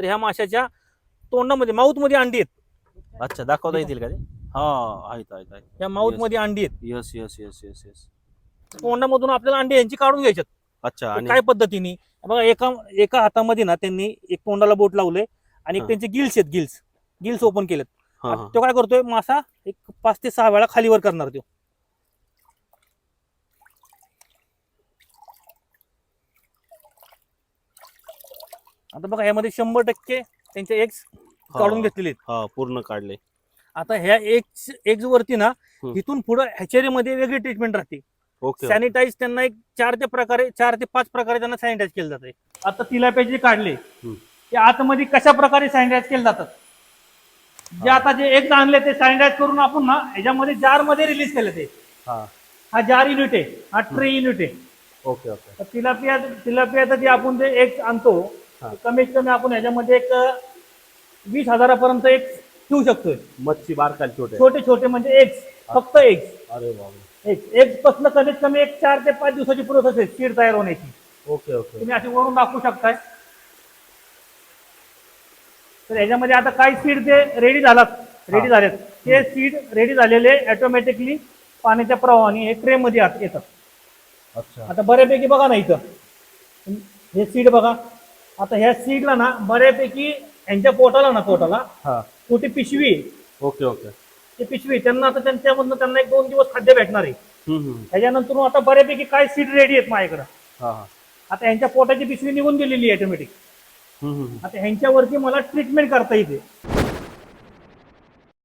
तर ह्या माशाच्या तोंडामध्ये माऊथमध्ये अंडी आहेत. अच्छा दाखवता येतील का ते? हा आहेत आहेत या अंडी आहेत. Yes yes yes yes yes तोंडामधून आपल्याला अंडी यांची काढून घ्यायच्यात. अच्छा आणि काय पद्धतीने? बघा एका एका हातामध्ये ना त्यांनी एक तोंडाला बोट लावले आणि एक. त्यांचे गिल्स आहेत गिल्स गिल्स ओपन केलेत. तो काय करतोय? मासा एक पाच ते सहा वेळा खालीवर करणार तो. आता बघा यामध्ये शंभर टक्के त्यांचे एग्स काढून. घेतलेले हा पूर्ण काढले. आता ह्या एग्स एग्स वरती ना. इथून पुढे हॅचेरीमध्ये वेगळी ट्रीटमेंट राहते. ओके सॅनिटाईज त्यांना एक चार ते प्रकारे चार ते पाच प्रकारे त्यांना सॅनिटाईज केलं जाते आता तिलापे जे काढले. ते आतमध्ये कशा प्रकारे सॅनिटाईज केले जातात? जे. आता जे एक आणले ते सॅनिटाईज करून आपण ना ह्याच्यामध्ये जारमध्ये रिलीज केले ते. हा. जार युनिट आहे हा ट्रे युनिट आहे. Okay okay. तिलापिया तिलापियाचं जे आपण जे एक आणतो कमीत कमी आपण ह्याच्यामध्ये एक वीस हजारापर्यंत एक ठेवू शकतोय. मच्छी बारकाल छोटे. छोटे छोटे म्हणजे एग्स फक्त एग्स अरे बाबा एक एक पासून कमीत कमी एक चार ते पाच दिवसाची प्रोसेस आहे सीड तयार होण्याची. Okay okay. तुम्ही अशी वरून दाखवू शकताय. तर याच्यामध्ये आता काही सीड ते रेडी झालात. रेडी हा. झालेत. ते सीड रेडी झालेले ऑटोमॅटिकली पाण्याच्या प्रवाहाने हे ट्रे मध्ये आत येतात. अच्छा. आता बऱ्यापैकी बघा ना इथं. हे सीड बघा. आता ह्या सीडला ना बऱ्यापैकी यांच्या पोटाला ना पोटाला हा. छोटी पिशवी. आहे. Okay okay. ती पिशवी त्यांना आता त्यांच्यामधनं त्यांना एक दोन दिवस खाद्य भेटणार आहे. हम्म, हम्म. त्याच्यानंतर आता बऱ्यापैकी काय सीड रेडी आहेत माझ्याकडं. हा हा. आता ह्यांच्या पोटाची पिशवी निघून गेलेली आहे ऑटोमॅटिक हम्म, हम्म. आता ह्यांच्यावरती मला ट्रीटमेंट करता येते.